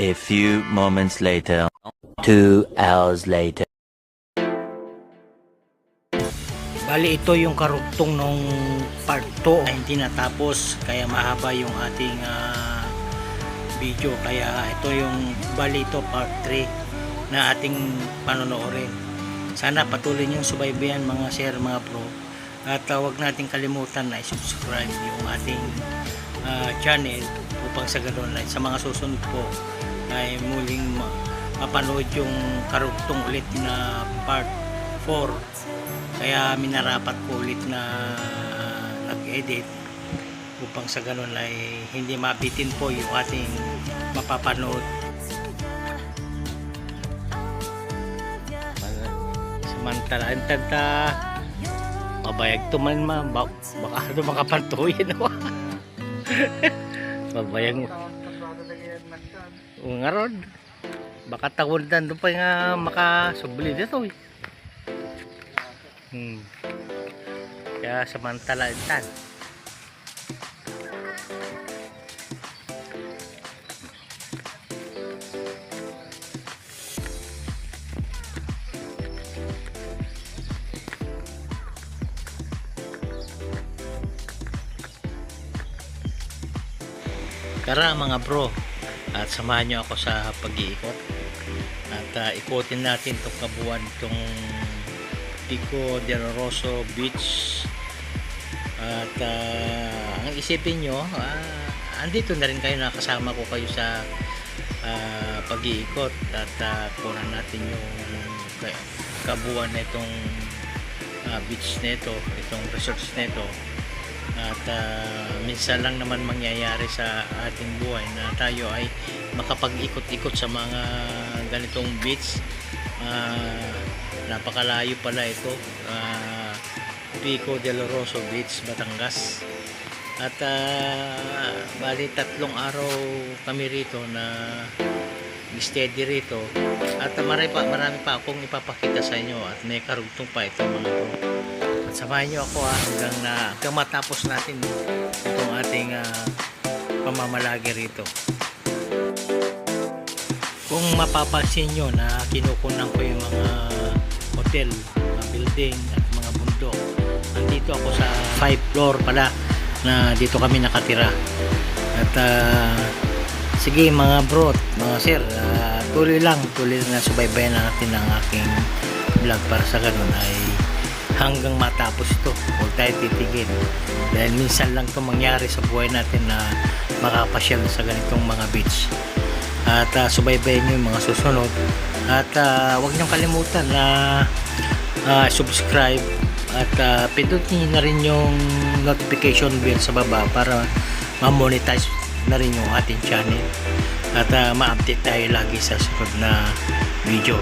A few moments later. Two hours later. Bali ito yung karugtong nung part 2 na hindi natapos kaya mahaba yung ating ah, video kaya ito yung bali ito part 3 na ating panonoodin. Sana patuloy niyong subaybayan mga sir mga pro at ah, huwag nating kalimutan na i-subscribe yung ating ah, channel upang sa ganun sa mga susunod po ay muling ma- mapanood yung karugtong ulit na part 4 kaya minarapat ko ulit na nag-edit upang sa ganun ay hindi mabitin po yung ating mapapanood. Samantala, ang tanda, mabayag tuman ma, bak baka ano makapantuyin ako. mabayag mo. Nga ron. Baka tawundan doon pa nga makasubli dito eh. Hmm. Kaya samantala itan. Tara mga bro at samahan nyo ako sa pag-iikot. At ah, ikutin natin itong kabuuan itong Pico del Rosso Beach. At ah, ang isipin nyo ah, andito na rin kayo nakasama ko kayo sa ah, pag-iikot. At uh, kunan natin yung ka- kabuuan na itong ah, beach nito itong resorts nito at ah, minsan lang naman mangyayari sa ating buhay na tayo ay makapag-ikot-ikot sa mga ganitong beach Ah, napakalayo pala ito Ah, Pico del Rosso Beach, Batangas. At ah, bali tatlong araw kami rito na steady rito. At marami pa, marami pa akong ipapakita sa inyo at may karugtong pa ito mga bro at samahan nyo ako ah, hanggang, na, hanggang matapos natin itong ating ah, pamamalagi rito. Kung mapapansin nyo na kinukunan ko yung mga hotel, mga building at mga bundok andito ako sa 5 floor pala na dito kami nakatira. At ah, sige mga bro, mga sir ah, tuloy lang, tuloy na subaybayan natin ang aking vlog para sa ganun ay hanggang matapos ito huwag tayo titigil. Dahil minsan lang ito mangyari sa buhay natin na makapasyal sa ganitong mga beach. At uh, subaybayan nyo yung mga susunod. At uh, huwag niyong kalimutan na ah, subscribe at uh, pindutin na rin yung notification bell sa baba para ma-monetize na rin yung ating channel. At uh, ma-update tayo lagi sa sunod na video